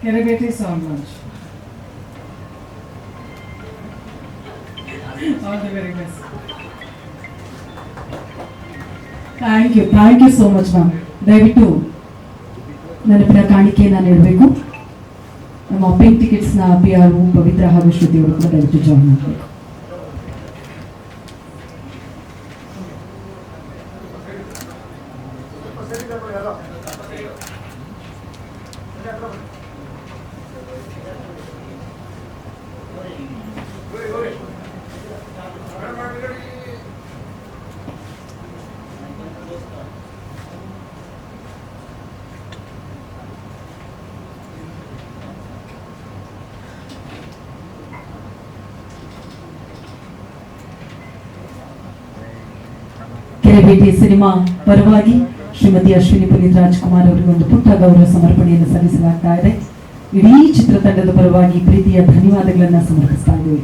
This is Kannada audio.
Kerebeti Sound Launch. All the very best. Thank you thank you so much ma'am ದಯವಿಟ್ಟು ನೆನಪಿನ ಕಾಣಿಕೆಯನ್ನು ನೀಡಬೇಕು ನಮ್ಮ ಪಿಂಕ್ ಟಿಕೆಟ್ಸ್ನ ಪಿ ಆರ್ ಪವಿತ್ರ ಹಾಗೂ ಶ್ರುತಿ ಅವರು ಕೂಡ ದಯವಿಟ್ಟು ಜಾಯ್ನ್ ಮಾಡಬೇಕು ಕೆರೆಬೇಟಿ ಸಿನಿಮಾ ಪರವಾಗಿ ಶ್ರೀಮತಿ ಅಶ್ವಿನಿ ಪುನೀತ್ ರಾಜ್ಕುಮಾರ್ ಅವರಿಗೆ ಒಂದು ಪುಟ್ಟ ಗೌರವ ಸಮರ್ಪಣೆಯನ್ನು ಸಲ್ಲಿಸಲಾಗ್ತಾ ಇದೆ. ಇಡೀ ಚಿತ್ರತಂಡದ ಪರವಾಗಿ ಪ್ರೀತಿಯ ಧನ್ಯವಾದಗಳನ್ನು ಸಮರ್ಪಿಸ್ತಾ ಇದ್ದೀವಿ.